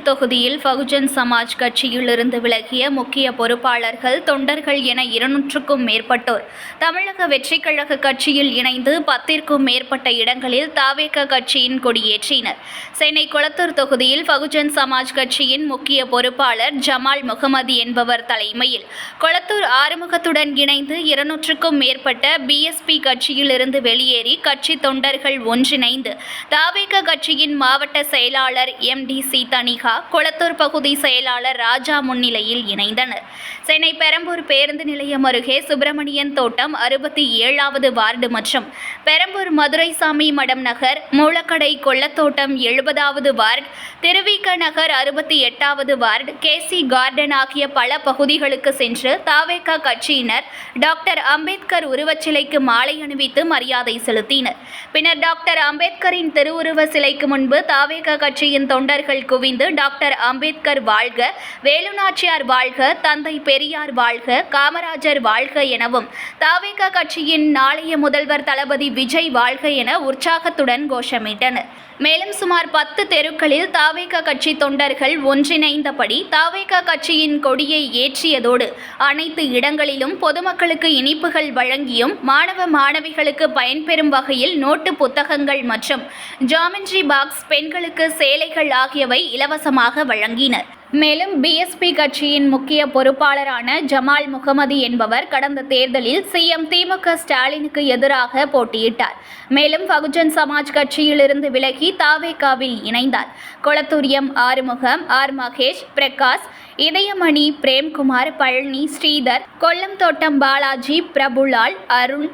தொகுதியில் பகுஜன் சமாஜ் கட்சியிலிருந்து விலகிய முக்கிய பொறுப்பாளர்கள் தொண்டர்கள் என இருநூற்றுக்கும் மேற்பட்டோர். தமிழக வெற்றிக் கழக கட்சியில் இணைந்து பத்திற்கும் மேற்பட்ட இடங்களில் தாவேக கட்சியின் கொடியேற்றினர். சென்னை குளத்தூர் தொகுதியில் பகுஜன் சமாஜ் கட்சியின் முக்கிய பொறுப்பாளர் ஜமால் முகமது என்பவர் தலைமையில். கொளத்தூர் ஆறுமுகத்துடன் இணைந்து இருநூற்றுக்கும் மேற்பட்ட பிஎஸ்பி கட்சியிலிருந்து வெளியேறி கட்சி தொண்டர்கள் ஒன்றிணைந்து தாவேக கட்சியின் மாவட்ட செயலாளர் M D C Thanika Kolathur பகுதி செயலாளர் ராஜா முன்னிலையில் இணைந்தனர். சென்னை பெரம்பூர் பேருந்து நிலையம் அருகே சுப்பிரமணியன் தோட்டம் அறுபத்தி ஏழாவது வார்டு மற்றும் பெரம்பூர் மதுரைசாமி மடம் நகர் மூலக்கடை கொள்ளத்தோட்டம் எழுபதாவது வார்டு திருவிக நகர் அறுபத்தி எட்டாவது வார்டு கேசி கார்டன் ஆகிய பல பகுதிகளுக்கு சென்று தாவேகா கட்சியினர் டாக்டர் அம்பேத்கர் உருவச்சிலைக்கு மாலை அணிவித்து மரியாதை செலுத்தினர். பின்னர் டாக்டர் அம்பேத்கரின் திருவுருவ சிலைக்கு முன்பு தாவேகா கட்சியின் தொண்டர்கள் குவிந்து டாக்டர் அம்பேத்கர் வாழ்க வேலுநாச்சியார் வாழ்க தந்தை பெரியார் வாழ்க காமராஜர் வாழ்க எனவும் தாவேக கட்சியின் நாளைய முதல்வர் தளபதி விஜய் வாழ்க என உற்சாகத்துடன் கோஷமிட்டனர். மேலும் சுமார் பத்து தெருக்களில் தாவேக கட்சி தொண்டர்கள் ஒன்றிணைந்தபடி தாவேக கட்சியின் கொடியை ஏற்றியதோடு அனைத்து இடங்களிலும் பொதுமக்களுக்கு இனிப்புகள் வழங்கியும் மாணவ மாணவிகளுக்கு பயன்பெறும் வகையில் நோட்டு புத்தகங்கள் மற்றும் ஜாமெண்ட்ரி பாக்ஸ் பெண்களுக்கு சேலைகள் ஆகியவை இலவச இலவசமாக வழங்கினர். மேலும் பிஎஸ்பி கட்சியின் முக்கிய பொறுப்பாளரான ஜமால் முகமது என்பவர் கடந்த தேர்தலில் சிஎம் திமுக ஸ்டாலினுக்கு எதிராக போட்டியிட்டார். மேலும் பகுஜன் சமாஜ் கட்சியிலிருந்து விலகி தாவேகாவில் இணைந்தார். Kolathur M Arumugam R Mahesh Prakash Idhayamani Premkumar Palani Sridhar Kollam Thottam Balaji Prabhulal Arun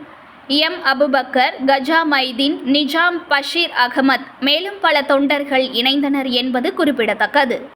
M. Abubakar Gaja Maideen Nizam Basheer Ahmed. மேலும் பல தொண்டர்கள் இணைந்தனர் என்பது குறிப்பிடத்தக்கது.